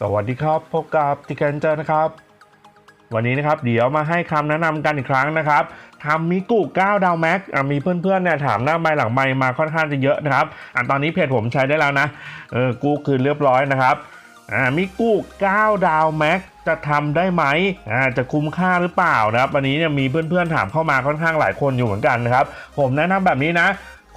สวัสดีครับพบกับติแกนเจอร์นะครับ วันนี้นะครับเดี๋ยวมาให้คำแนะนำกันอีกครั้งนะครับทำมิกุ9ดาวแม็กมีเพื่อนๆเนี่ยถามหน้าไมหลังไมมาค่อนข้างจะเยอะนะครับอะตอนนี้เพจผมใช้ได้แล้วนะเออกูคืนเรียบร้อยนะครับอ่ามิกุ9ดาวแม็กจะทำได้ไหมอ่าจะคุ้มค่าหรือเปล่านะครับวันนี้เนี่ยมีเพื่อนๆถามเข้ามาค่อนข้างหลายคนอยู่เหมือนกันนะครับผมแนะนำแบบนี้นะ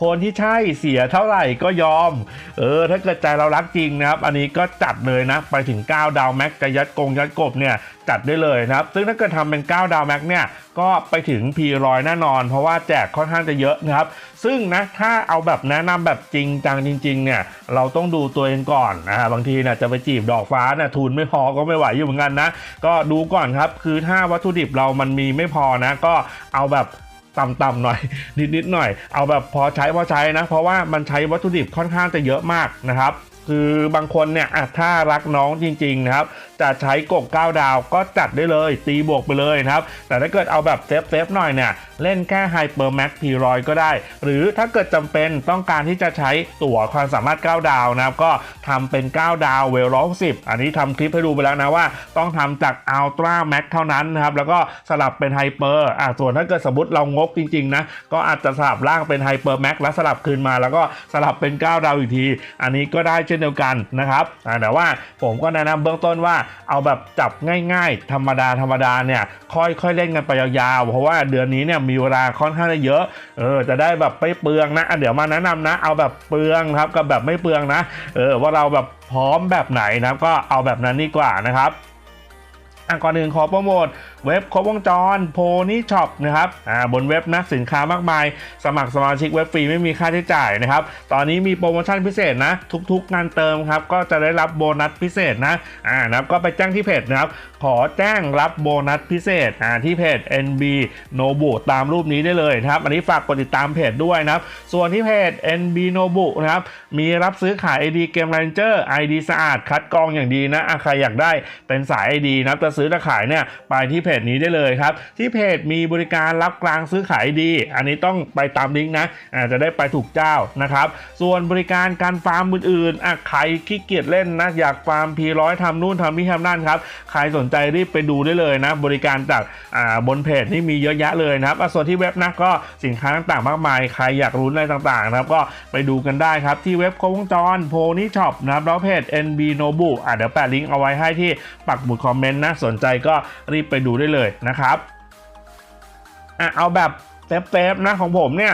คนที่ใช่เสียเท่าไหร่ก็ยอม เออ ถ้าเกิดใจเรารักจริงนะครับ อันนี้ก็จัดเลยนะ ไปถึง 9 ดาวแม็กจะยัดกงยัดกบเนี่ยจัดได้เลยนะครับ ซึ่งถ้าเกิดทำเป็น 9 ดาวแม็กเนี่ย ก็ไปถึง P100 แน่นอน เพราะว่าแจกค่อนข้างจะเยอะนะครับ ซึ่งนะถ้าเอาแบบแนะนำแบบจริงจังจริง ๆ เนี่ยเราต้องดูตัวเองก่อนนะฮะบางทีเนี่ยจะไปจีบดอกฟ้าเนี่ยทุนไม่พอก็ไม่ไหวอยู่เหมือนกันนะ ก็ดูก่อนครับ คือถ้าวัตถุดิบเรามันมีไม่พอนะ ก็เอาแบบ ต่ำๆหน่อย นิดๆหน่อย เอาแบบพอใช้พอใช้นะ เพราะว่ามันใช้วัตถุดิบค่อนข้างจะเยอะมากนะครับคือบางคนเนี่ยถ้ารักน้องจริงๆนะครับ จะใช้กบ9ดาวก็จัดได้เลย ตีบวกไปเลยนะครับ แต่ถ้าเกิดเอาแบบเซฟเซฟๆหน่อยเนี่ย เล่นแค่ไฮเปอร์แม็กพีรอยก็ได้ หรือถ้าเกิดจำเป็นต้องการที่จะใช้ตั๋วความสามารถ 9 ดาวนะครับ ก็ทำเป็น 9 ดาวเวลร้อยสิบอันนี้ทำคลิปให้ดูไปแล้วนะว่า ต้องทำจากอัลตร้าแม็กเท่านั้นนะครับ แล้วก็สลับเป็นไฮเปอร์อะส่วนถ้าเกิดสมมติเรางกจริงๆนะ ก็อาจจะสลับล่างเป็นไฮเปอร์แม็กแล้วสลับคืนมา แล้วก็สลับเป็น 9 ดาวอีกที อันนี้ก็ได้เช่นเดียวกันนะครับอ่าแต่ว่าผมก็แนะนำเบื้องต้นว่าเอาแบบจับง่าย ๆ ธรรมดาธรรมดาเนี่ยค่อยๆเล่นกันไปยาวๆเพราะว่าเดือนนี้เนี่ยมีเวลาค่อนข้างจะเยอะเออจะได้แบบไม่เปลืองนะเดี๋ยวมาแนะนำนะ เอาแบบเปลืองครับกับแบบไม่เปลืองนะเออว่าเราแบบพร้อมแบบไหนนะก็เอาแบบนั้นดีกว่านะครับอะก่อนอื่นขอโปรโมทเว็บครบวงจรโพนี่ช็อปนะครับอ่าบนเว็บนะสินค้ามากมาย สมัครสมาชิกเว็บฟรีไม่มีค่าใช้จ่ายนะครับ ตอนนี้มีโปรโมชั่นพิเศษนะ ทุกๆงานเติมครับก็จะได้รับโบนัสพิเศษนะอ่านะครับก็ไปแจ้งที่เพจนะครับขอแจ้งรับโบนัสพิเศษอ่าที่เพจ NB Nobu ตามรูปนี้ได้เลยนะครับ อันนี้ฝากกดติดตามเพจด้วยนะครับ ส่วนที่เพจ NB Nobu นะครับมีรับซื้อขาย ID เกม Ranger ID สะอาดคัดกรองอย่างดีนะใครอยากได้เป็นสาย ID นะครับจะซื้อจะขายเนี่ยไปที่เพจนี้ได้เลยครับ ที่เพจมีบริการรับกลางซื้อขาย ID อันนี้ต้องไปตามลิงก์นะอาจจะได้ไปถูกเจ้านะครับ ส่วนบริการการฟาร์มอื่นๆอะใครขี้เกียจเล่นนะอยากฟาร์ม P100 ทำนู่นทำนี่ทำนั่นครับใครสนใจรีบไปดูได้เลยนะ บริการจากอ่าบนเพจนี่มีเยอะแยะเลยนะครับส่วนที่เว็บนะก็สินค้าต่างๆมากมายใครอยากรู้อะไรต่างๆนะครับก็ไปดูกันได้ครับที่เว็บครบวงจรโพนี่ช็อปนะครับแล้วเพจ NB Nobu อะเดี๋ยวแปะลิงก์เอาไว้ให้ที่ปักหมุดคอมเมนต์นะสนใจก็รีบไปดูได้เลยนะครับอะเอาแบบเซฟๆนะของผมเนี่ย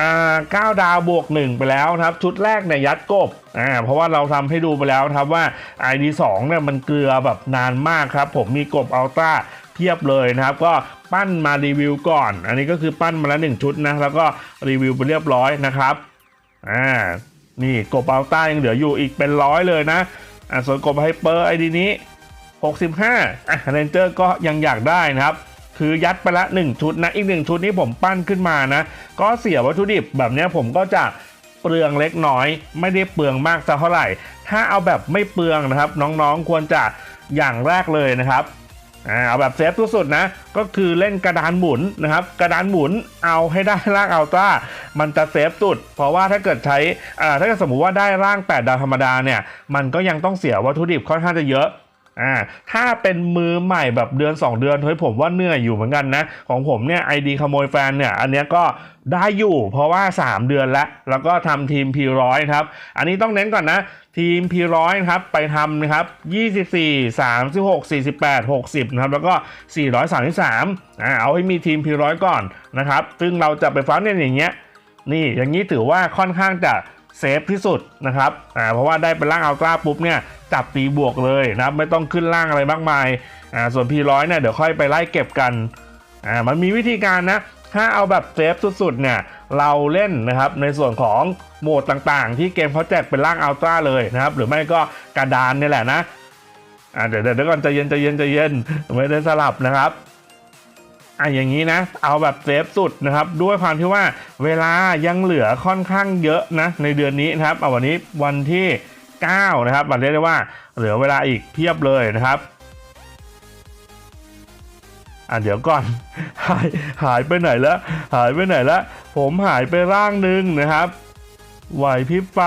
อ่า9ดาวบวก 1 ไปแล้วครับ ชุดแรกเนี่ยยัดกบอ่าเพราะว่าเราทำให้ดูไปแล้วครับว่า ID 2เนี่ยมันเกลือแบบนานมากครับ ผมมีกบอัลต้าเทียบเลยนะครับ ก็ปั้นมารีวิวก่อน อันนี้ก็คือปั้นมาแล้ว1ชุดนะ แล้วก็รีวิวไปเรียบร้อยนะครับอ่านี่กบอัลต้ายังเหลืออยู่อีกเป็นร้อยเลยนะอ่าส่วนกบไฮเปอร์ ID นี้ 65อะเรนเจอร์ก็ยังอยากได้นะครับ คือยัดไปละ 1 ชุดนะ อีก 1 ชุดนี้ผมปั้นขึ้นมานะ ก็เสียวัตถุดิบแบบนี้ผมก็จะเปลืองเล็กน้อย ไม่ได้เปลืองมากสักเท่าไหร่ ถ้าเอาแบบไม่เปลืองนะครับ น้องๆควรจะอย่างแรกเลยนะครับเอาแบบเซฟที่สุดนะ ก็คือเล่นกระดานหมุนนะครับ กระดานหมุนเอาให้ได้ร่างอัลตร้ามันจะเซฟสุด เพราะว่าถ้าเกิดใช้ถ้าเกิดสมมุติว่าได้ร่าง 8 ดาวธรรมดาเนี่ย มันก็ยังต้องเสียวัตถุดิบค่อนข้างจะเยอะ อ่าถ้าเป็นมือใหม่แบบเดือน 2 เดือนเฮ้ยผมว่าเหนื่อยอยู่เหมือนกันนะ ของผมเนี่ยไอดีขโมยแฟนเนี่ยอันเนี้ยก็ได้อยู่เพราะว่า 3 เดือนแล้ว แล้วก็ทำทีม P100 ครับ อันนี้ต้องเน้นก่อนนะ ทีม P100 นะครับไปทำนะครับ24 36 48 60นะครับแล้วก็ 433อ่าเอาให้มีทีม P100 ก่อนนะครับซึ่งเราจะไปฟ้าเนี่ยอย่างเงี้ยนี่อย่างนี้ถือว่าค่อนข้างจะเซฟที่สุดนะครับอ่าเพราะว่าได้เป็นร่างอัลตร้าปุ๊บเนี่ย จับตีบวกเลยนะครับไม่ต้องขึ้นร่างอะไรมากมายอ่าส่วน P100 เนี่ยเดี๋ยวค่อยไปไล่เก็บกันอ่ามันมีวิธีการนะถ้าเอาแบบเซฟสุดๆเนี่ยเราเล่นนะครับในส่วนของโหมดต่างๆ ที่เกมเขาแจกเป็นร่างอัลตร้าเลยนะครับหรือไม่ก็กระดานนี่แหละนะอ่าเดี๋ยวเดี๋ยวก่อนใจเย็นใจเย็นใจเย็นไม่ได้สลับนะครับอะอย่างนี้นะเอาแบบเซฟสุดนะครับด้วยความที่ว่าเวลายังเหลือค่อนข้างเยอะนะในเดือนนี้นะครับเอาวันนี้วันที่ 9 นะครับมันเรียกได้ว่าเหลือเวลาอีกเพียบเลยนะครับอะเดี๋ยวก่อนหายหายไปไหนแล้วหายไปไหนแล้วผมหายไปร่างหนึ่งนะครับไหวพริบไฟ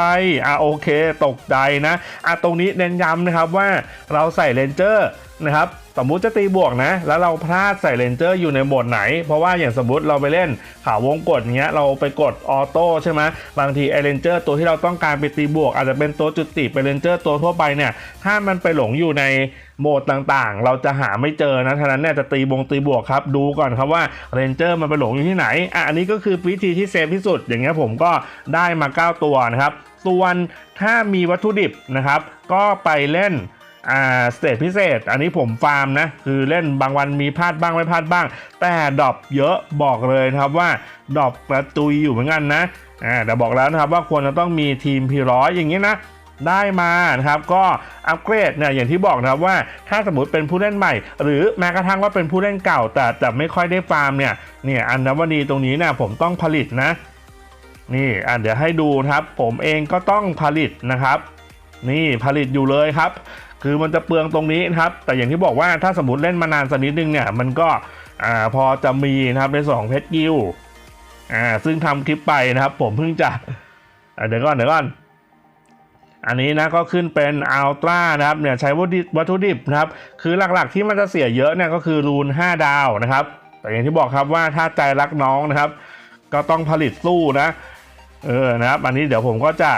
อะโอเค ตกใจนะอะตรงนี้เน้นย้ำนะครับว่าเราใส่เลนเจอร์นะครับ สมมุติจะตีบวกนะ แล้วเราพลาดใส่เลนเจอร์อยู่ในโหมดไหน เพราะว่าอย่างสมมติเราไปเล่นขาวงกดเงี้ยเราไปกดออโต้ใช่ไหมบางทีไอเลนเจอร์ตัวที่เราต้องการไปตีบวก อาจจะเป็นตัวจุดติไปเลนเจอร์ตัวทั่วไปเนี่ยถ้ามันไปหลงอยู่ในโหมดต่างๆ เราจะหาไม่เจอนะ ฉะนั้นเนี่ยจะตีบงตีบวกครับ ดูก่อนครับว่าเรนเจอร์มันไปหลงอยู่ที่ไหน อะ อันนี้ก็คือวิธีที่เซฟที่สุด อย่างเงี้ยผมก็ได้มา 9 ตัวนะครับ ส่วนถ้ามีวัตถุดิบนะครับ ก็ไปเล่น อ่าสเตจพิเศษ อันนี้ผมฟาร์มนะ คือเล่นบางวันมีพลาดบ้างไม่พลาดบ้าง แต่ดรอปเยอะบอกเลยนะครับว่าดรอปกระตุยอยู่เหมือนกันนะอ่าแต่บอกแล้วนะครับว่าควรจะต้องมีทีมพีร้อยอย่างนี้นะได้มานะครับก็อัปเกรดเนี่ยอย่างที่บอกนะครับว่าถ้าสมมติเป็นผู้เล่นใหม่ หรือแม้กระทั่งว่าเป็นผู้เล่นเก่า แต่แต่ไม่ค่อยได้ฟาร์มเนี่ยเนี่ยอันวดีตรงนี้เนี่ยผมต้องผลิตนะ นี่อะเดี๋ยวให้ดูนะครับ ผมเองก็ต้องผลิตนะครับ นี่ผลิตอยู่เลยครับ คือมันจะเปลืองตรงนี้นะครับ แต่อย่างที่บอกว่าถ้าสมมติเล่นมานานสักนิดนึงเนี่ย มันก็อ่าพอจะมีนะครับในส่วนของเพชรกิลอ่าซึ่งทำคลิปไปนะครับ ผมเพิ่งจะเดี๋ยวก่อนเดี๋ยวก่อนอันนี้นะก็ขึ้นเป็นอัลตร้านะครับเนี่ยใช้วัตถุดิบวัตถุดิบนะครับ คือหลักๆที่มันจะเสียเยอะเนี่ยก็คือรูน 5 ดาวนะครับ แต่อย่างที่บอกครับว่าถ้าใจรักน้องนะครับ ก็ต้องผลิตสู้นะเออนะครับ อันนี้เดี๋ยวผมก็จะ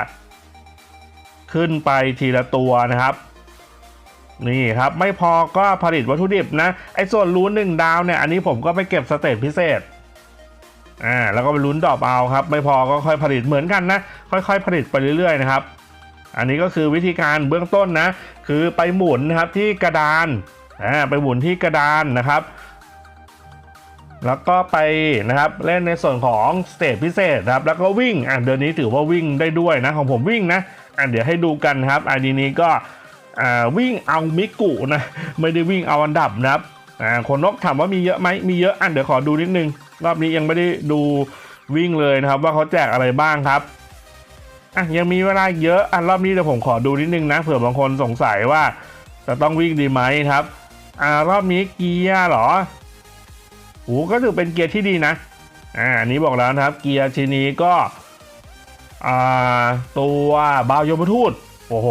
ขึ้นไปทีละตัวนะครับ นี่ครับ ไม่พอก็ผลิตวัตถุดิบนะไอ้ส่วนรูนหนึ่งดาวเนี่ย อันนี้ผมก็ไปเก็บสเตจพิเศษอ่าแล้วก็ไปลุ้นดอปเอาครับ ไม่พอก็ค่อยผลิตเหมือนกันนะ ค่อย ๆ ผลิตไปเรื่อยๆนะครับ อันนี้ก็คือวิธีการเบื้องต้นนะ คือไปหมุนนะครับที่กระดานอ่าไปหมุนที่กระดานนะครับ แล้วก็ไปนะครับเล่นในส่วนของสเตจพิเศษครับ แล้วก็วิ่งอะเดือนนี้ถือว่าวิ่งได้ด้วยนะของผมวิ่งนะอะเดี๋ยวให้ดูกันครับไอดีนี้ก็ วิ่งเอามิกุนะไม่ได้วิ่งเอาอันดับนะครับอ่าคนนกถามว่ามีเยอะไหมมีเยอะอะเดี๋ยวขอดูนิดนึง รอบนี้ยังไม่ได้ดูวิ่งเลยนะครับ ว่าเขาแจกอะไรบ้างครับอะยังมีเวลาเยอะอะรอบนี้เดี๋ยวผมขอดูนิดนึงนะเผื่อบางคนสงสัยว่าจะต้องวิ่งดีไหมครับอ่ารอบนี้เกียร์หรอโอ้ก็ถือเป็นเกียร์ที่ดีนะอ่าอันนี้บอกแล้วนะครับ เกียร์ชนี้ก็อ่าตัวบาวยมทูตโอ้โห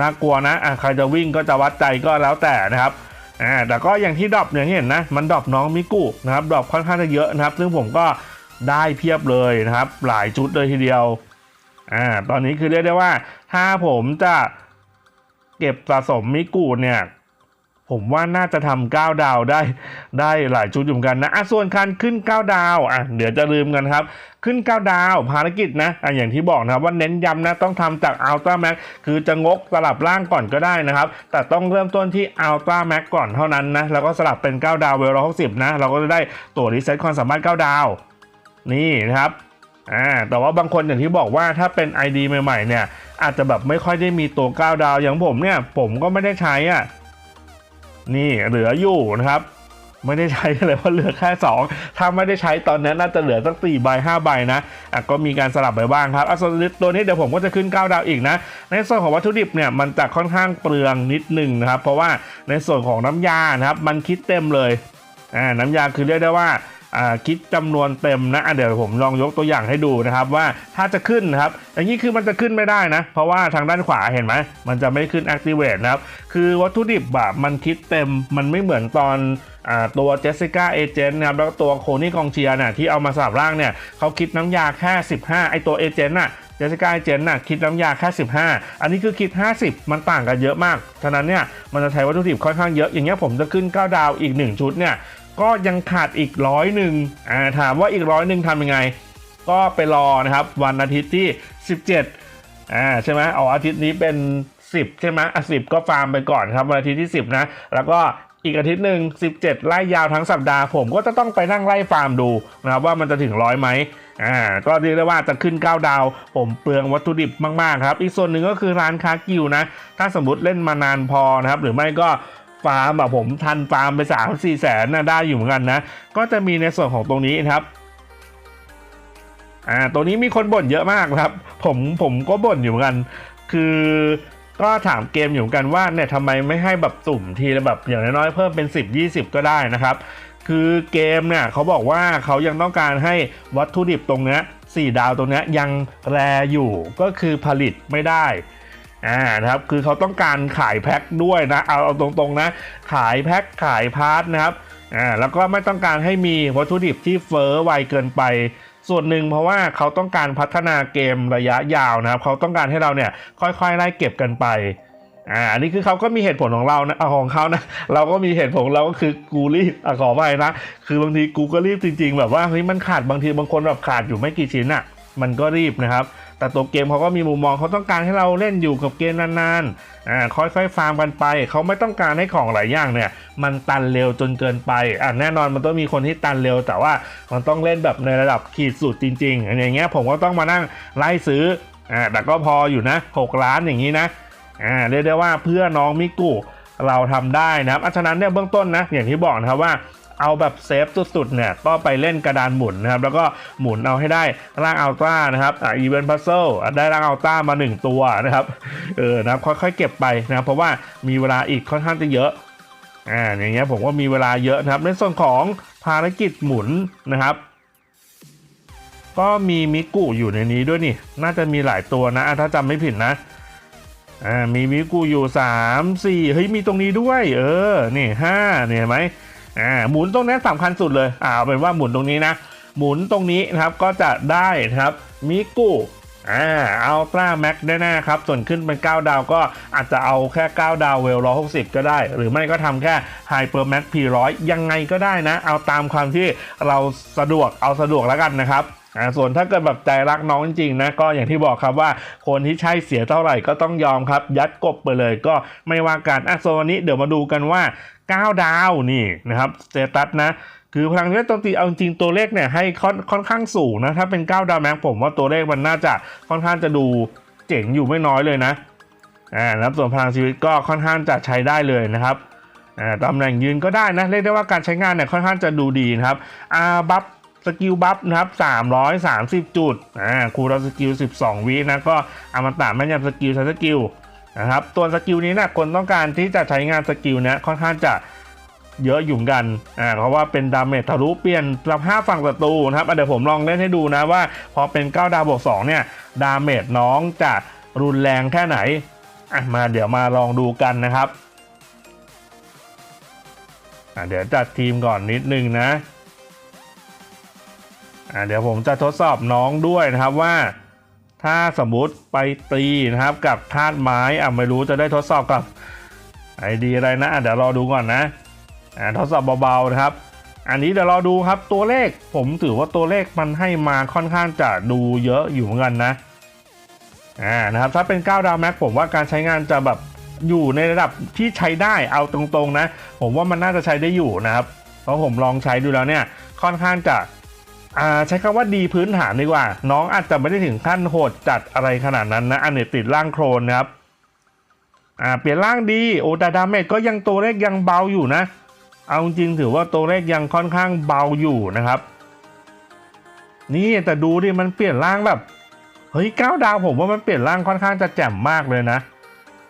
น่ากลัวนะอะใครจะวิ่งก็จะวัดใจก็แล้วแต่นะครับอ่าแต่ก็อย่างที่ดรอปอย่างที่เห็นนะ มันดรอปน้องมิกุนะครับดรอปค่อนข้างจะเยอะนะครับ ซึ่งผมก็ได้เพียบเลยนะครับ หลายชุดเลยทีเดียวอ่าตอนนี้คือเรียกได้ว่า ถ้าผมจะเก็บสะสมมิกูเนี่ย ผมว่าน่าจะทำ9ดาวได้ได้หลายชุดอยู่เหมือนกันนะอะส่วนการขึ้น9ดาวอะเดี๋ยวจะลืมกันครับ ขึ้น9ดาวภารกิจนะอะอย่างที่บอกนะครับว่าเน้นย้ำนะต้องทำจาก Ultra Max คือจะงกสลับร่างก่อนก็ได้นะครับ แต่ต้องเริ่มต้นที่ Ultra Max ก่อนเท่านั้นนะแล้วก็สลับเป็น9ดาวเวล60นะเราก็จะได้ตัวรีเซ็ตความสามารถ9ดาว นี่นะครับอ่าแต่ว่าบางคนอย่างที่บอกว่าถ้าเป็น ID ใหม่ๆเนี่ยอาจจะแบบไม่ค่อยได้มีตัว 9 ดาวอย่างผมเนี่ย ผมก็ไม่ได้ใช้อะ นี่เหลืออยู่นะครับ ไม่ได้ใช้เลยเพราะเหลือแค่ 2 ถ้าไม่ได้ใช้ตอนนั้นน่าจะเหลือสัก4ใบ5ใบนะอะก็มีการสลับไปบ้างครับอะส่วนตัวนี้เดี๋ยวผมก็จะขึ้น 9 ดาวอีกนะ ในส่วนของวัตถุดิบเนี่ยมันจะค่อนข้างเปลืองนิดหนึ่งนะครับ เพราะว่าในส่วนของน้ำยานะครับมันคิดเต็มเลยอ่าน้ำยาคือเรียกได้ว่า คิดจำนวนเต็มนะเดี๋ยวผมลองยกตัวอย่างให้ดูนะครับว่าถ้าจะขึ้นนะครับอย่างนี้คือมันจะขึ้นไม่ได้นะ เพราะว่าทางด้านขวาเห็นไหมมันจะไม่ขึ้น activate นะครับ คือวัตถุดิบแบบมันคิดเต็มมันไม่เหมือนตอนอตัว Jessica Agent นต์นะครับแล้วก็ตัวโคนี่กองเชียร์น่ะที่เอามาสลับร่างเนี่ยเขาคิดน้ำยาแค่ 15 ไอตัว Agent น่ะเจสสิก้าเจนน่ะคิดน้ำยาแค่ 15 อันนี้คือคิด 50 มันต่างกันเยอะมาก ฉะนั้นเนี่ยมันจะใช้วัตถุดิบค่อนข้างเยอะ อย่างเงี้ยผมจะขึ้น 9 ดาวอีก 1 ชุดเนี่ย ก็ยังขาดอีกร้อยหนึ่งอ่าถามว่าอีกร้อยหนึ่งทำยังไง ก็ไปรอนะครับวันอาทิตย์ที่ 17อ่าใช่ไหมเอาอาทิตย์นี้เป็น 10 ใช่ไหมอะ10ก็ฟาร์มไปก่อนครับวันอาทิตย์ที่ 10 นะ แล้วก็อีกอาทิตย์หนึ่ง17 ไล่ยาวทั้งสัปดาห์ผมก็จะต้องไปนั่งไล่ฟาร์มดูนะครับว่ามันจะถึงร้อยไหมอ่าก็เรียกได้ว่าจะขึ้น 9 ดาว ผมเปลืองวัตถุดิบมาก ๆ ครับ อีกส่วนหนึ่งก็คือร้านค้ากิวนะ ถ้าสมมติเล่นมานานพอนะครับ หรือไม่ก็ ฟาร์มแบบผมทันฟาร์มไป3 4แสนนะได้อยู่เหมือนกันนะ ก็จะมีในส่วนของตรงนี้นะครับอ่าตัวนี้มีคนบ่นเยอะมากครับ ผมผมก็บ่นอยู่เหมือนกัน คือก็ถามเกมอยู่เหมือนกันว่าเนี่ยทำไมไม่ให้แบบสุ่มทีละแบบอย่างน้อยๆเพิ่มเป็น 10 20 ก็ได้นะครับ คือเกมเนี่ยเขาบอกว่าเขายังต้องการให้วัตถุดิบตรงเนี้ย4ดาวตรงเนี้ยยังแรอยู่ก็คือผลิตไม่ได้ อ่านะครับคือเขาต้องการขายแพ็คด้วยนะเอาเอาตรงๆนะขายแพ็คขายพาร์ทนะครับอ่าแล้วก็ไม่ต้องการให้มีวัตถุดิบที่เฟอ้อไวเกินไป ส่วนหนึ่งเพราะว่าเขาต้องการพัฒนาเกมระยะยาวนะครับ เขาต้องการให้เราเนี่ยค่อยๆไล่เก็บกันไปอ่าอันนี้คือเขาก็มีเหตุผลของเรานะเอาของเขานะ เราก็มีเหตุผลของเราก็คือกูรีบอะขอไปนะ คือบางทีกูก็รีบจริง ๆ แบบว่าเฮ้ยมันขาดบางทีบางคนแบบขาดอยู่ไม่กี่ชิ้นอะ มันก็รีบนะครับ แต่ตัวเกมเขาก็มีมุมมองเขาต้องการให้เราเล่นอยู่กับเกมนานๆอ่าค่อยๆฟาร์มกันไป เขาไม่ต้องการให้ของหลายอย่างเนี่ย มันตันเร็วจนเกินไปอะแน่นอนมันต้องมีคนที่ตันเร็ว แต่ว่ามันต้องเล่นแบบในระดับขีดสุดจริง ๆ อย่างเงี้ยผมก็ต้องมานั่งไล่ซื้ออ่าแต่ก็พออยู่นะ 6 ล้านอย่างนี้นะอ่าเรียกได้ว่าเพื่อน้องมิกุเราทำได้นะครับอะฉะนั้นเนี่ยเบื้องต้นนะอย่างที่บอกนะครับว่า เอาแบบเซฟสุดๆเนี่ยก็ไปเล่นกระดานหมุนนะครับแล้วก็หมุนเอาให้ได้ร่างอัลตร้านะครับอ่าอีเวนต์พัซเซิลได้ร่างอัลตร้ามา 1 ตัวนะครับเออนะครับค่อยๆเก็บไปนะครับเพราะว่ามีเวลาอีกค่อนข้างจะเยอะอ่าอย่างเงี้ยผมว่ามีเวลาเยอะนะครับในส่วนของภารกิจหมุนนะครับก็มีมิกุอยู่ในนี้ด้วยนี่ น่าจะมีหลายตัวนะ ถ้าจำไม่ผิดนะ อ่า มีมิกุอยู่ 3 4 เฮ้ย มีตรงนี้ด้วย เออ นี่5เนี่ยไหม อ่าหมุนตรงนี้สำคัญสุดเลยอ่าเอาเป็นว่าหมุนตรงนี้นะ หมุนตรงนี้นะครับก็จะได้นะครับมิกุอ่าอัลตร้าแม็กแน่ๆครับ ส่วนขึ้นเป็น 9 ดาวก็อาจจะเอาแค่ 9 ดาวเวลร้อหก็ได้ หรือไม่ก็ทำแค่ไฮเปอร์แม็กพีร้อยยังไงก็ได้นะ เอาตามความที่เราสะดวกเอาสะดวกแล้วกันนะครับ อ่าส่วนถ้าเกิดแบบใจรักน้องจริงๆนะก็อย่างที่บอกครับว่าคนที่ใช่เสียเท่าไหร่ก็ต้องยอมครับ ยัดกบไปเลยก็ไม่ว่ากันอะส่วนวันนี้เดี๋ยวมาดูกันว่า 9 ดาวนี่นะครับสเตตัสนะคือพลังเล่นโจมตีเอาจริงตัวเลขเนี่ยให้ค่อนค่อนข้างสูงนะถ้าเป็น 9 ดาวแม็กผมว่าตัวเลขมันน่าจะค่อนข้างจะดูเจ๋งอยู่ไม่น้อยเลยนะอ่าแล้วส่วนพลังชีวิตก็ค่อนข้างจะใช้ได้เลยนะครับอ่าตำแหน่งยืนก็ได้นะ เรียกได้ว่าการใช้งานเนี่ยค่อนข้างจะดูดีนะครับอาบัฟ สกิลบัฟนะครับ 330 จุดอ่าคูลดาวสกิล 12 วินะก็อมตะแม่นยำสกิลใช้สกิลนะครับตัวสกิลนี้นะคนต้องการที่จะใช้งานสกิลเนี้ยค่อนข้างจะเยอะอยู่กันอ่าเพราะว่าเป็นดาเมจทะลุเปลี่ยนสภาพฝั่งศัตรูนะครับเดี๋ยวผมลองเล่นให้ดูนะว่า พอเป็น 9 ดาวบวก 2 เนี่ย ดาเมจน้องจะรุนแรงแค่ไหนอะมาเดี๋ยวมาลองดูกันนะครับอะเดี๋ยวจัดทีมก่อนนิดนึงนะ อะเดี๋ยวผมจะทดสอบน้องด้วยนะครับว่า ถ้าสมมุติไปตีนะครับกับธาตุไม้อะไม่รู้จะได้ทดสอบกับไอดีอะไรนะะเดี๋ยวรอดูก่อนนะอ่าทดสอบเบาๆนะครับ อันนี้เดี๋ยวรอดูครับตัวเลขผมถือว่าตัวเลขมันให้มาค่อนข้างจะดูเยอะอยู่เหมือนกันนะอ่านะครับถ้าเป็น 9 ดาวแม็กผมว่าการใช้งานจะแบบอยู่ในระดับที่ใช้ได้เอาตรงๆนะ ผมว่ามันน่าจะใช้ได้อยู่นะครับ เพราะผมลองใช้ดูแล้วเนี่ยค่อนข้างจะ ใช้คำว่าดีพื้นฐานดีกว่า น้องอาจจะไม่ได้ถึงขั้นโหดจัดอะไรขนาดนั้นนะอันเนี้ติดร่างโครนนะครับอ่าเปลี่ยนร่างดีโอแต่ดาเมจก็ยังตัวเลขยังเบาอยู่นะ เอาจริงถือว่าตัวเลขยังค่อนข้างเบาอยู่นะครับ นี่แต่ดูดิมันเปลี่ยนร่างแบบเฮ้ยก้าดาวผมว่ามันเปลี่ยนร่างค่อนข้างจะแจ่มมากเลยนะ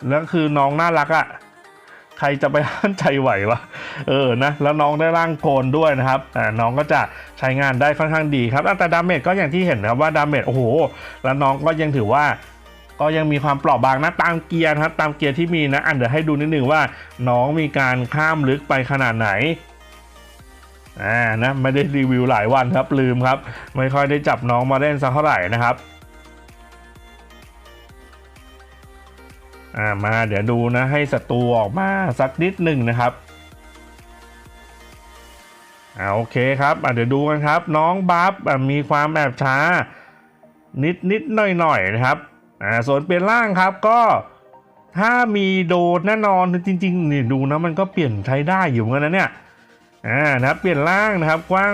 แล้วคือน้องน่ารักอะ่ะ ใครจะไปห้านใจไหววะ เออ นะ แล้วน้องได้ร่างโกนด้วยนะครับ อ่า น้องก็จะใช้งานได้ค่อนข้างดีครับอะแต่ดาเมจก็อย่างที่เห็นนะครับว่าดาเมจ โอ้โห แล้วน้องก็ยังถือว่า ก็ยังมีความเปราะบางนะ ตามเกียร์นะครับ ตามเกียร์ที่มีนะ อันเดี๋ยวให้ดูนิดนึงว่า น้องมีการข้ามลึกไปขนาดไหนอ่า นะ ไม่ได้รีวิวหลายวันครับ ลืมครับ ไม่ค่อยได้จับน้องมาเล่นสักเท่าไหร่นะครับ อ่ามาเดี๋ยวดูนะให้ศัตรูออกมาสักนิดหนึ่งนะครับอ่าโอเคครับอ่าเดี๋ยวดูกันครับ น้องบัฟอ่ามีความแอบช้า นิดนิดหน่อยหน่อยนะครับอ่าส่วนเปลี่ยนร่างครับก็ถ้ามีโดนแน่นอนจริงๆนี่ดูนะมันก็เปลี่ยนใช้ได้อยู่เหมือนกันนะเนี่ยอ่านะครับเปลี่ยนร่างนะครับกว้าง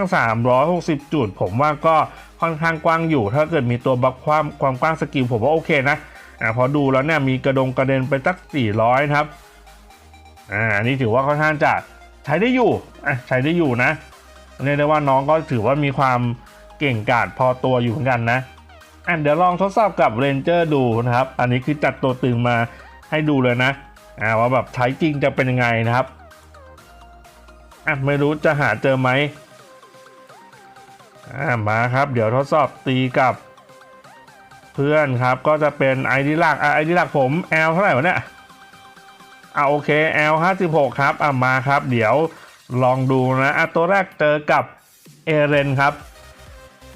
360 จุด ผมว่าก็ค่อนข้างกว้างอยู่ ถ้าเกิดมีตัวบัฟความความกว้างสกิลผมว่าโอเคนะ อ่าพอดูแล้วเนี่ยมีกระดงกระเด็นไปสัก 400 นะครับอ่านนี้ถือว่าค่อนข้างจะใช้ได้อยู่อะใช้ได้อยู่นะเรียกได้ว่าน้องก็ถือว่ามีความเก่งกาจพอตัวอยู่เหมือนกันนะอะเดี๋ยวลองทดสอบกับเรนเจอร์ดูนะครับ อันนี้คือจัดตัวตึงมาให้ดูเลยนะอ่าว่าแบบใช้จริงจะเป็นยังไงนะครับอะไม่รู้จะหาเจอไหมอ่ามาครับ เดี๋ยวทดสอบตีกับ เพื่อนครับก็จะเป็นไอดีหลักอะไอดีหลักผม L เท่าไหร่วะเนี่ยอ่าโอเค L 56ครับอะมาครับ เดี๋ยวลองดูนะอะตัวแรกเจอกับเอเรนครับ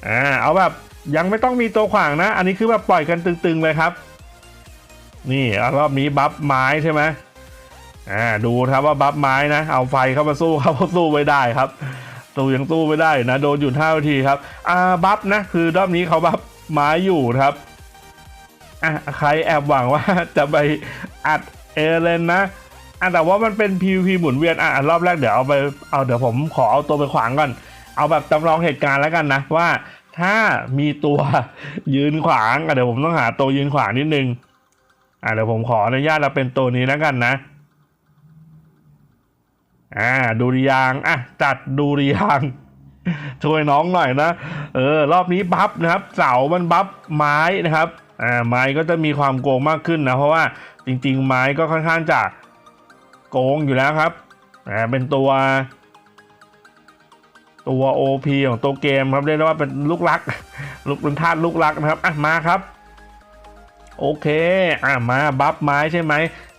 อ่าเอาแบบยังไม่ต้องมีตัวขวางนะ อันนี้คือแบบปล่อยกันตึงๆเลยครับ นี่อรอบนี้บัฟไม้ใช่ไหมอ่าดูครับว่าบัฟไม้นะ เอาไฟเข้ามาสู้เขาสู้ไม่ได้ครับสู้ยังสู้ไม่ได้นะ โดนหยุดห้านาทีครับอ่าบัฟนะ คือรอบนี้เขาบัฟ ไม้อยู่ครับอะใครแอบหวังว่าจะไปอัดเอเลนนะอะแต่ว่ามันเป็น PVP หมุนเวียนอะรอบแรกเดี๋ยวเอาไปเอาเดี๋ยวผมขอเอาตัวไปขวางก่อน เอาแบบจำลองเหตุการณ์แล้วกันนะว่าถ้ามีตัวยืนขวางอะเดี๋ยวผมต้องหาตัวยืนขวางนิดนึงอะเดี๋ยวผมขออนุญาตเราเป็นตัวนี้แล้วกันนะอ่าดูริยางอะจัดดูริยาง ช่วยน้องหน่อยนะ เออ รอบนี้บัฟนะครับ เสามันบัฟไม้นะครับ อ่า ไม้ก็จะมีความโกงมากขึ้นนะ เพราะว่าจริง ๆ ไม้ก็ค่อนข้างจะโกงอยู่แล้วครับ อ่า เป็นตัว ตัว OP ของตัวเกมครับเรียกได้ว่าเป็นลูกรัก ลูกเป็นธาตุลูกรักนะครับ อะ มาครับ โอเค อะ มาบัฟไม้ใช่ไหม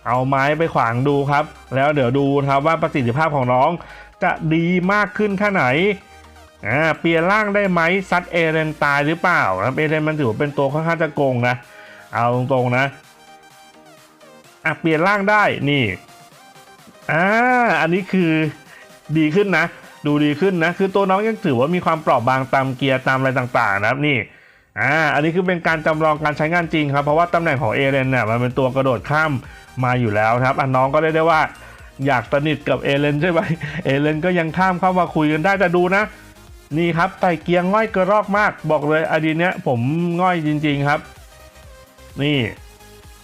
เอาไม้ไปขวางดูครับ แล้วเดี๋ยวดูนะครับว่าประสิทธิภาพของน้องจะดีมากขึ้นแค่ไหน อ่าเปลี่ยนร่างได้ไหมซัดเอเรนตายหรือเปล่าครับเอเรนมันถือเป็นตัวค่อนข้างจะโกงนะ เอาตรงๆนะอะเปลี่ยนร่างได้นี่อ่าอันนี้คือดีขึ้นนะ ดูดีขึ้นนะ คือตัวน้องยังถือว่ามีความเปราะบางตามเกียร์ตามอะไรต่างๆ นะครับนี่อ่าอันนี้คือเป็นการจำลองการใช้งานจริงครับ เพราะว่าตำแหน่งของเอเรนเนี่ยมันเป็นตัวกระโดดข้ามมาอยู่แล้วครับอะน้องก็ได้ได้ว่าอยากสนิทกับเอเลนใช่ไหมเอเลนก็ยังข้ามเข้ามาคุยกันได้แต่ดูนะ นี่ครับไต่เกียงง่อยกระรอกมาก บอกเลยอดีตเนี้ยผมง่อยจริง ๆครับ นี่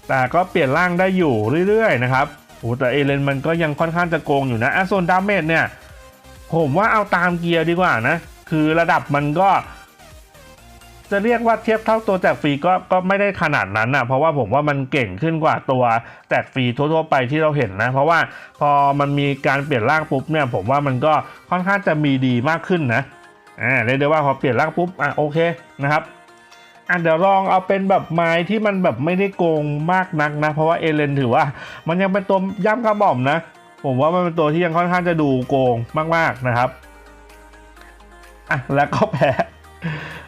แต่ก็เปลี่ยนร่างได้อยู่เรื่อยๆนะครับโอ้แต่เอเลนมันก็ยังค่อนข้างจะโกงอยู่นะอะส่วนดาเมจเนี่ย ผมว่าเอาตามเกียร์ดีกว่านะ คือระดับมันก็ จะเรียกว่าเทียบเท่าตัวแจกฟรีก็ก็ไม่ได้ขนาดนั้นนะเพราะว่าผมว่ามันเก่งขึ้นกว่าตัวแจกฟรีทั่วๆไปที่เราเห็นนะ เพราะว่าพอมันมีการเปลี่ยนร่างปุ๊บเนี่ย ผมว่ามันก็ค่อนข้างจะมีดีมากขึ้นนะ อ่าเรียกได้ว่าพอเปลี่ยนร่างปุ๊บอะโอเคนะครับอะเดี๋ยวลองเอาเป็นแบบไม้ที่มันแบบไม่ได้โกงมากนักนะ เพราะว่าเอเลนถือว่ามันยังเป็นตัวย่ำกระหม่อมนะ ผมว่ามันเป็นตัวที่ยังค่อนข้างจะดูโกงมากๆนะครับอะแล้วก็แพ้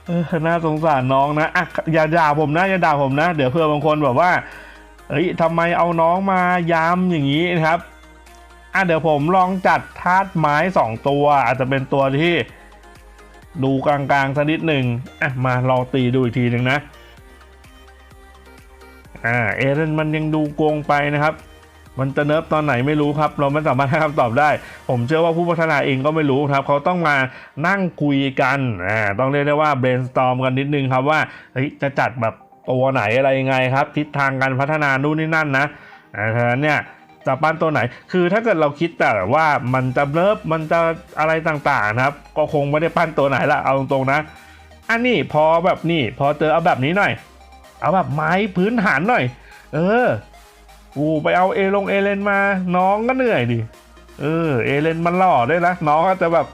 เออน่าสงสารน้องนะอะอย่าด่าผมนะอย่าด่าผมนะ เดี๋ยวเพื่อบางคนแบบว่าเอ้ยทำไมเอาน้องมายำอย่างนี้นะครับอะเดี๋ยวผมลองจัดธาตุไม้สองตัว อาจจะเป็นตัวที่ ดูกลางๆสักนิดหนึ่งอะมาลองตีดูอีกทีหนึ่งนะอ่าเอเรนมันยังดูโกงไปนะครับ มันจะเนิร์ฟตอนไหนไม่รู้ครับ เราไม่สามารถให้คำตอบได้ ผมเชื่อว่าผู้พัฒนาเองก็ไม่รู้ครับ เขาต้องมานั่งคุยกันอ่าต้องเรียกได้ว่า brainstorm กันนิดนึงครับว่าเฮ้ยจะจัดแบบตัวไหนอะไรยังไงครับ ทิศทางการพัฒนานู่นนี่นั่นนะอ่าฉะนั้นเนี่ย จะปั้นตัวไหน คือถ้าเกิดเราคิดแต่ว่ามันจะเนิฟมันจะอะไรต่างๆนะครับ ก็คงไม่ได้ปั้นตัวไหนละเอาตรงๆนะ อันนี้พอแบบนี้พอเจอเอาแบบนี้หน่อย เอาแบบไม้พื้นฐานหน่อย เออกูไปเอาเอลงเอเลนมาน้องก็เหนื่อยดิเออเอเลนมันหล่อด้วยนะน้องอาจจะแบบ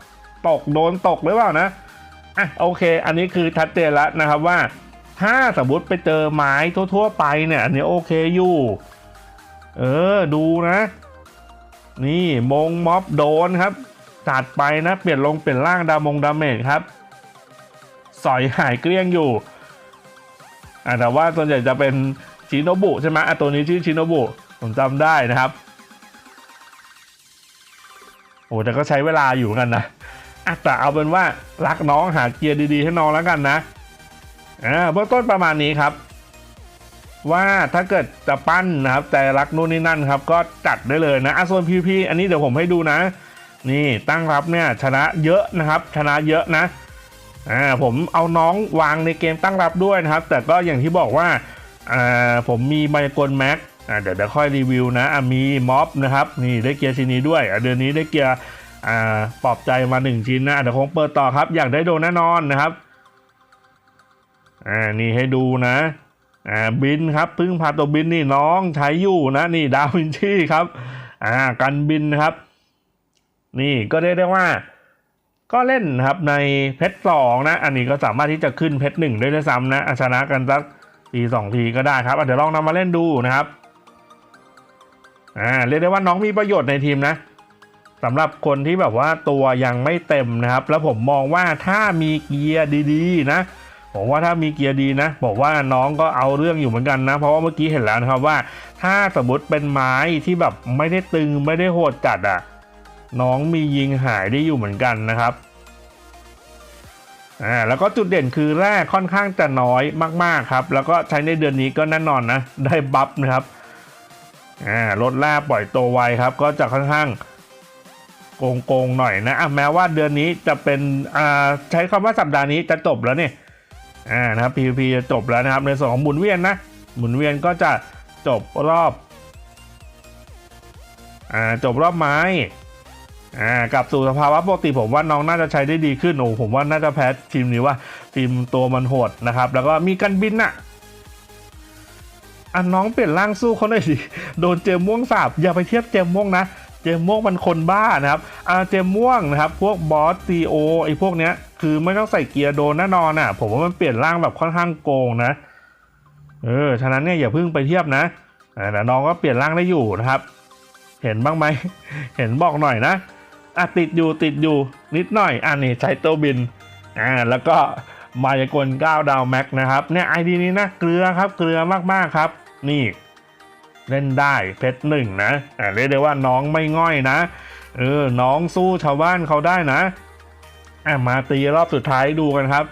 ตกโดนตกหรือเปล่านะอะโอเค อันนี้คือชัดเจนแล้วนะครับว่า ถ้าสมมติไปเจอไม้ทั่ว ๆ ไปเนี่ยอันนี้โอเคอยู่ เออ ดูนะ นี่มงม็อบโดนครับ จัดไปนะ เปลี่ยนลงเปลี่ยนร่างดามงดาเมจครับ สอยหายเกลี้ยงอยู่อะแต่ว่าส่วนใหญ่จะเป็นชิโนบุใช่ไหมอะตัวนี้ชื่อชิโนบุผมจำได้นะครับโอ้แต่ก็ใช้เวลาอยู่กันนะอะแต่เอาเป็นว่ารักน้องหาเกียร์ดีๆ ให้น้องแล้วกันนะอ่าเบื้องต้นประมาณนี้ครับ ว่าถ้าเกิดจะปั้นนะครับแต่รักนู่นนี่นั่นครับ ก็จัดได้เลยนะอะส่วนพีพีอันนี้เดี๋ยวผมให้ดูนะ นี่ตั้งรับเนี่ยชนะเยอะนะครับ ชนะเยอะนะอ่าผมเอาน้องวางในเกมตั้งรับด้วยนะครับ แต่ก็อย่างที่บอกว่าอ่าผมมีไมโกลแม็กอ่าเดี๋ยวเดี๋ยวค่อยรีวิวนะอ่ามีม็อบนะครับนี่ได้เกียร์ชิ้นนี้ด้วยอ่าเดือนนี้ได้เกียร์อ่าปลอบใจมาหนึ่งชิ้นนะเดี๋ยวคงเปิดต่อครับ อยากได้โดนแน่นอนนะครับอ่านี่ให้ดูนะ อ่าบินครับพึ่งพาตัวบินนี่น้องใช้อยู่นะนี่ดาวินชีครับอ่ากันบินนะครับ นี่ก็ได้ได้ว่า ก็เล่นครับในเพชรสองนะ อันนี้ก็สามารถที่จะขึ้นเพชรหนึ่งได้ด้วยซ้ำนะชนะกันสักทีสองทีก็ได้ครับเดี๋ยวลองนำมาเล่นดูนะครับอ่าเรียกได้ว่าน้องมีประโยชน์ในทีมนะสำหรับคนที่แบบว่าตัวยังไม่เต็มนะครับ แล้วผมมองว่าถ้ามีเกียร์ดีๆ นะ ผมว่าถ้ามีเกียร์ดีนะ บอกว่าน้องก็เอาเรื่องอยู่เหมือนกันนะ เพราะว่าเมื่อกี้เห็นแล้วนะครับว่า ถ้าสมมติเป็นไม้ที่แบบไม่ได้ตึงไม่ได้โหดจัดอะ น้องมียิงหายได้อยู่เหมือนกันนะครับอ่าแล้วก็จุดเด่นคือแร่ค่อนข้างจะน้อยมากๆครับ แล้วก็ใช้ในเดือนนี้ก็แน่นอนนะ ได้บัฟนะครับอ่าลดแร่ปล่อยตัวไวครับ ก็จะค่อนข้างโกงๆหน่อยนะะแม้ว่าเดือนนี้จะเป็นอ่าใช้คำว่าสัปดาห์นี้จะจบแล้วเนี่ย อ่านะครับ PVP จะจบแล้วนะครับ ในส่วนของหมุนเวียนนะ หมุนเวียนก็จะจบรอบอ่าจบรอบไม้อ่ากลับสู่สภาวะปกติผมว่าน้องน่าจะใช้ได้ดีขึ้นโอ้ผมว่าน่าจะแพ้ทีมนี้ว่าทีมตัวมันโหดนะครับ แล้วก็มีกันบินอะอะน้องเปลี่ยนร่างสู้เขาหน่อยสิโดนเจมม่วงสาบอย่าไปเทียบเจมม่วงนะ เจมม่วงมันคนบ้านะครับอ่าเจมม่วงนะครับ พวกบอสซีโอไอพวกเนี้ย คือไม่ต้องใส่เกียร์โดนแน่นอนอะ ผมว่ามันเปลี่ยนร่างแบบค่อนข้างโกงนะ เออ ฉะนั้นเนี่ยอย่าเพิ่งไปเทียบนะแต่น้องก็เปลี่ยนร่างได้อยู่นะครับ เห็นบ้างไหม เห็นบอกหน่อยนะอะติดอยู่ติดอยู่นิดหน่อยอันนี้ใช้ตัวบินอ่าแล้วก็มายากล9ดาวแม็กนะครับเนี่ยไอดีนี้นะเกลือครับเกลือมากๆครับ นี่ เล่นได้เพชรหนึ่งนะอ่าเรียกได้ว่าน้องไม่ง่อยนะเออน้องสู้ชาวบ้านเขาได้นะอะมาตีรอบสุดท้ายดูกันครับ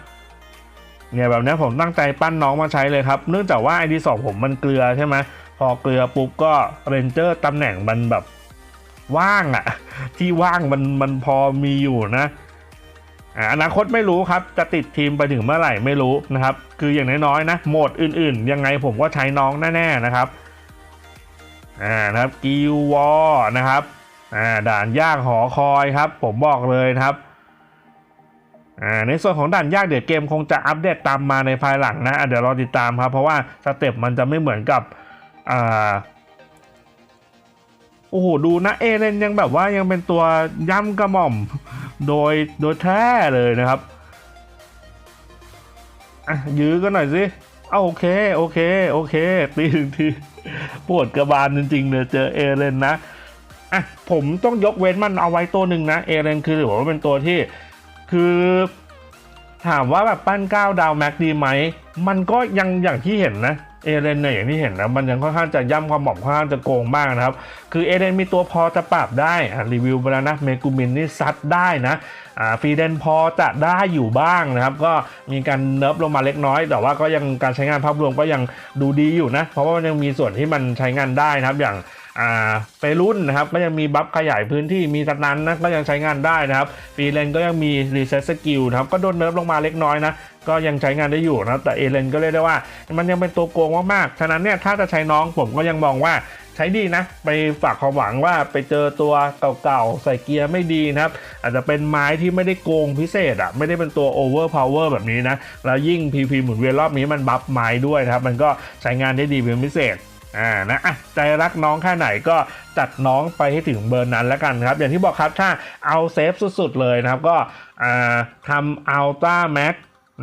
เนี่ยแบบนี้ผมตั้งใจปั้นน้องมาใช้เลยครับ เนื่องจากว่าไอดีสองผมมันเกลือใช่ไหมพอเกลือปุ๊บก็เรนเจอร์ตำแหน่งมันแบบว่างอะที่ว่างมันมันพอมีอยู่นะอ่าอนาคตไม่รู้ครับ จะติดทีมไปถึงเมื่อไหร่ไม่รู้นะครับ คืออย่างน้อยๆนะโหมดอื่นๆ ยังไงผมก็ใช้น้องแน่ๆนะครับ อ่านะครับกิววอนะครับอ่าด่านยากหอคอยครับ ผมบอกเลยนะครับอ่าในส่วนของด่านยากเดี๋ยวเกมคงจะอัปเดตตามมาในภายหลังนะเดี๋ยวรอติดตามครับ เพราะว่าสเต็ปมันจะไม่เหมือนกับอ่าโอ้โหดูนะเอเลนยังแบบว่ายังเป็นตัวย่ำกระหม่อมโดยโดยแท้เลยนะครับอะยื้อกันหน่อยสิเอาโอเค โอเค โอเคตีถึงที ปวดกระบาลจริงๆเลยเจอเอเลนนะอะผมต้องยกเว้นมันเอาไว้ตัวหนึ่งนะเอเลนคือถือว่าเป็นตัวที่คือถามว่าแบบปั้นก้าวดาวแม็กดีไหม มันก็ยังอย่างที่เห็นนะ เอเรนเนี่ยอย่างที่เห็นนะมันยังค่อนข้างจะย่ำความหมอมค่อนข้างจะโกงมากนะครับ คือเอเรนมีตัวพอจะปรับได้รีวิวไปแล้วนะเมกูมินนี่ซัดได้นะฟรีเดนพอจะได้อยู่บ้างนะครับ ก็มีการเนิร์ฟลงมาเล็กน้อย แต่ว่าก็ยังการใช้งานภาพรวมก็ยังดูดีอยู่นะ เพราะว่ามันยังมีส่วนที่มันใช้งานได้นะครับอย่างไปรุ่นนะครับก็ยังมีบัฟขยายพื้นที่มีสตันนะก็ยังใช้งานได้นะครับฟรีเลนก็ยังมีรีเซ็ตสกิลนะครับก็โดนเนิร์ฟลงมาเล็กน้อยนะ ก็ยังใช้งานได้อยู่นะแต่เอเลนก็เรียกได้ว่า มันยังเป็นตัวโกงมากๆฉะนั้นเนี่ยถ้าจะใช้น้องผมก็ยังมองว่าใช้ดีนะ ไปฝากความหวังว่าไปเจอตัวเก่าๆ ใส่เกียร์ไม่ดีนะครับ อาจจะเป็นไม้ที่ไม่ได้โกงพิเศษอะ่ะไม่ได้เป็นตัวโอเวอร์พาวเวอร์แบบนี้นะ แล้วยิ่ง PP หมุนเวียนรอบนี้มันบัฟไม้ด้วยนะครับ มันก็ใช้งานได้ดีเป็นพิเศษอ่านะอะใจรักน้องแค่ไหนก็จัดน้องไปให้ถึงเบอร์นั้นแล้วกันครับ อย่างที่บอกครับถ้าเอาเซฟสุดๆเลยนะครับก็อ่าทำอัลต้าแม็ก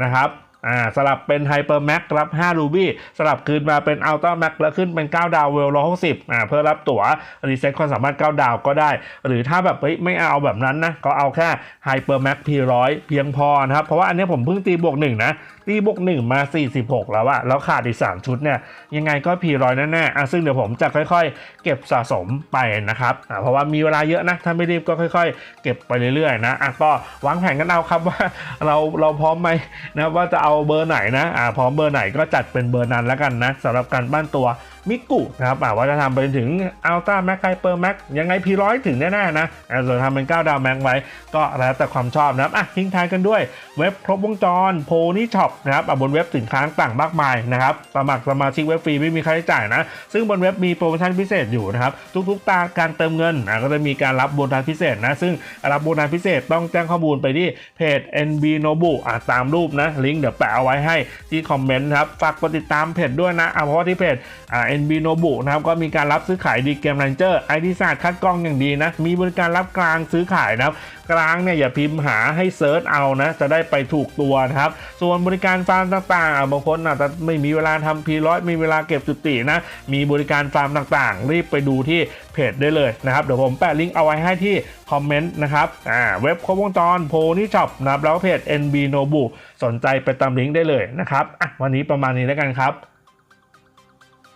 นะครับ อ่าสลับเป็นไฮเปอร์แม็กรับ5รูบี้สลับคืนมาเป็นอัลต้าแม็กแล้วขึ้นเป็น 9 ดาวเวล160อ่าเพื่อรับตั๋วรีเซ็ตความสามารถ 9 ดาวก็ได้ หรือถ้าแบบเฮ้ยไม่เอาแบบนั้นนะ ก็เอาแค่ไฮเปอร์แม็กพีร้อยเพียงพอนะครับ เพราะว่าอันนี้ผมเพิ่งตีบวกหนึ่งนะ ตีบวกหนึ่งมา 46 แล้วอะแล้วขาดอีก 3 ชุดเนี่ย ยังไงก็พีร้อยแน่ๆอะซึ่งเดี๋ยวผมจะค่อย ๆ เก็บสะสมไปนะครับอะเพราะว่ามีเวลาเยอะนะถ้าไม่รีบก็ค่อย ๆ เก็บไปเรื่อยๆนะอะก็วางแผนกันเอาครับว่าเราเราพร้อมไหมนะว่าจะเอาเบอร์ไหนนะอ่าพร้อมเบอร์ไหนก็จัดเป็นเบอร์นั้นแล้วกันนะสำหรับการบ้านตัว มิกุนะครับว่าจะทำไปถึงอัลต้าแม็กไฮเปอร์แม็กยังไงพีร้อยถึงแน่ๆนะส่วนทำเป็น 9 ดาวแม็กไว้ ก็แล้วแต่ความชอบนะครับอะทิ้งท้ายกันด้วยเว็บครบวงจรโพนี่ช็อปนะครับบนเว็บสินค้าต่างมากมายนะครับสมัครสมาชิกเว็บฟรีไม่มีค่าใช้จ่ายนะ ซึ่งบนเว็บมีโปรโมชั่นพิเศษอยู่นะครับทุกๆตาการเติมเงินอะก็จะมีการรับโบนัสพิเศษนะซึ่งรับโบนัสพิเศษต้องแจ้งข้อมูลไปที่เพจ NB Nobu อะตามรูปนะลิงก์เดี๋ยวแปะเอาไว้ให้ที่คอมเมนต์ครับฝากกดติดตามเพจด้วยนะอะเพราะว่าที่เพจอ่า NB Nobu นะครับก็มีการรับซื้อขายดีเกม Ranger ไอดีศาสตร์คัดกรองอย่างดีนะมีบริการรับกลางซื้อขายนะครับกลางเนี่ยอย่าพิมพ์หาให้เซิร์ชเอานะจะได้ไปถูกตัวนะครับส่วนบริการฟาร์มต่างๆบางคนอาจจะไม่มีเวลาทำพีร้อยมีเวลาเก็บจุตินะมีบริการฟาร์มต่างๆ รีบไปดูที่เพจได้เลยนะครับเดี๋ยวผมแปะลิงก์เอาไว้ให้ที่คอมเมนต์นะครับอ่าเว็บครบวงจรโพนี่ช็อปนะครับแล้วก็เพจ NB Nobu สนใจไปตามลิงก์ได้เลยนะครับอะวันนี้ประมาณนี้แล้วกันครับ